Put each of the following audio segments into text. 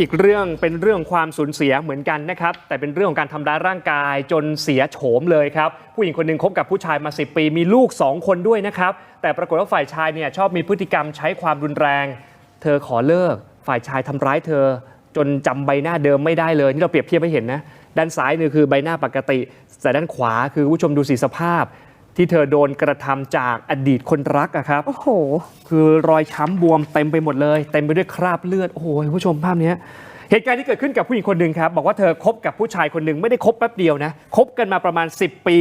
อีกเรื่องเป็นเรื่องความสูญเสียเหมือนกันนะครับ แต่เป็นเรื่องของการทำร้ายร่างกายจนเสียโฉมเลยครับ ผู้หญิงคนหนึ่งคบกับผู้ชายมา 10 ปี มีลูก 2 คนด้วยนะครับ แต่ปรากฏว่าฝ่ายชายเนี่ยชอบมีพฤติกรรมใช้ความรุนแรง เธอขอเลิก ฝ่ายชายทำร้ายเธอ จนจำใบหน้าเดิมไม่ได้เลย นี่เราเปรียบเทียบให้เห็นนะ ด้านซ้ายนี่คือใบหน้าปกติ แต่ด้านขวาคือผู้ชมดูสีสภาพ ที่เธอโดนกระทำจากอดีตคนรักอะครับโอ้โห คือรอยช้ำบวมเต็มไปหมดเลย เต็มไปด้วยคราบเลือด โอ้โหคุณผู้ชมภาพเนี้ยเหตุการณ์ที่เกิดขึ้นกับผู้หญิงคนหนึ่งครับ บอกว่าเธอคบกับผู้ชายคนหนึ่งไม่ได้คบแป๊บเดียวนะคบกันมาประมาณ 10 ปี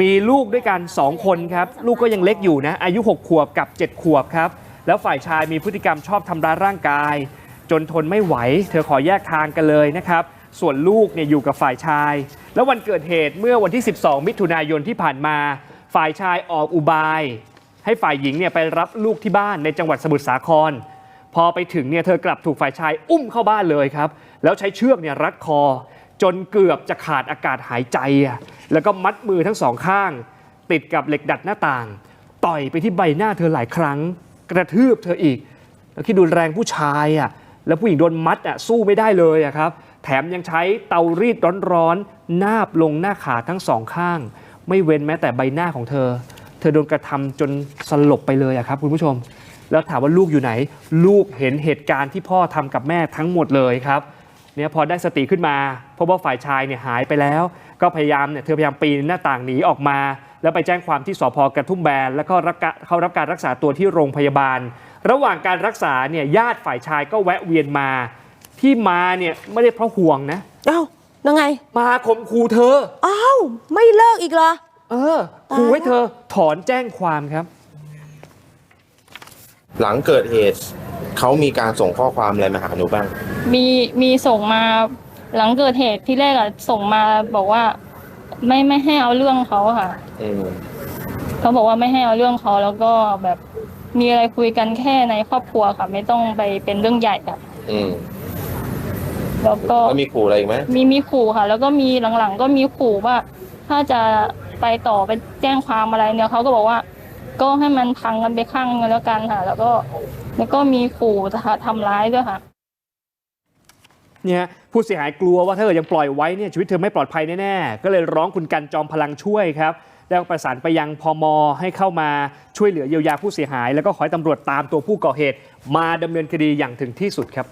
มีลูกด้วยกัน 2 คนครับ ลูกก็ยังเล็กอยู่นะ อายุ 6 ขวบกับ 7 ขวบครับ แล้วฝ่ายชายมีพฤติกรรมชอบทำร้ายร่างกาย จนทนไม่ไหว เธอขอแยกทางกันเลยนะครับส่วนลูกเนี่ยอยู่กับฝ่ายชาย แล้ววันเกิดเหตุเมื่อวันที่ 12 มิถุนายนที่ผ่านมา ฝ่ายชายออกอุบาย ให้ฝ่ายหญิงเนี่ยไปรับลูกที่บ้านในจังหวัดสมุทรสาคร พอไปถึงเนี่ยเธอกลับถูกฝ่ายชายอุ้มเข้าบ้านเลยครับ แล้วใช้เชือกเนี่ยรัดคอ จนเกือบจะขาดอากาศหายใจอะแล้วก็มัดมือทั้งสองข้าง ติดกับเหล็กดัดหน้าต่าง ต่อยไปที่ใบหน้าเธอหลายครั้ง กระทืบเธออีก แล้วคิดดูแรงผู้ชายอะแล้วผู้หญิงโดนมัดอะสู้ไม่ได้เลยอะครับแถมยังใช้เตารีดร้อนๆนาบลงหน้าขาทั้งสองข้าง ไม่เว้นแม้แต่ใบหน้าของเธอ เธอโดนกระทำจนสลบไปเลยอะครับคุณผู้ชม แล้วถามว่าลูกอยู่ไหน ลูกเห็นเหตุการณ์ที่พ่อทำกับแม่ทั้งหมดเลยครับเนี่ยพอได้สติขึ้นมาพบว่าฝ่ายชายเนี่ยหายไปแล้ว ก็พยายามเนี่ยเธอพยายามปีนหน้าต่างหนีออกมา แล้วไปแจ้งความที่สพกระทุ่มแบนแล้วก็รับเข้ารับการรักษาตัวที่โรงพยาบาล ระหว่างการรักษาเนี่ยญาติฝ่ายชายก็แวะเวียนมา ที่มาเนี่ยไม่ได้เพราะห่วงนะ เอ้ายังไง มาข่มขู่เธอ อ้าวไม่เลิกอีกเหรอ เออขู่ให้เธอถอนแจ้งความครับ หลังเกิดเหตุเขามีการส่งข้อความอะไรมาหาหนูบ้าง มีมีส่งมาหลังเกิดเหตุที่แรกอะส่งมาบอกว่า ไม่ไม่ให้เอาเรื่องเขาค่ะอืมเขาบอกว่าไม่ให้เอาเรื่องเขาแล้วก็แบบมีอะไรคุยกันแค่ในครอบครัวค่ะ ไม่ต้องไปเป็นเรื่องใหญ่ค่ะอืม แล้วก็แล้วมีขู่อะไรอีกไหมมีมีขู่ค่ะ แล้วก็มีหลังๆ ก็มีขู่ว่า ถ้าจะไปต่อไปแจ้งความอะไรเนี่ยเขาก็บอกว่า ก็ให้มันพังกันไปข้างนึงแล้วกันค่ะ แล้วก็แล้วก็มีขู่จะทำร้ายด้วยค่ะเนี่ยผู้เสียหายกลัวว่าถ้าเกิดยังปล่อยไว้เนี่ยชีวิตเธอไม่ปลอดภัยแน่ๆ ก็เลยร้องคุณกันจอมพลังช่วยครับ แล้วประสานไปยังพมให้เข้ามาช่วยเหลือเยียวยาผู้เสียหาย แล้วก็ขอให้ตำรวจตามตัวผู้ก่อเหตุ มาดำเนินคดีอย่างถึงที่สุดครับ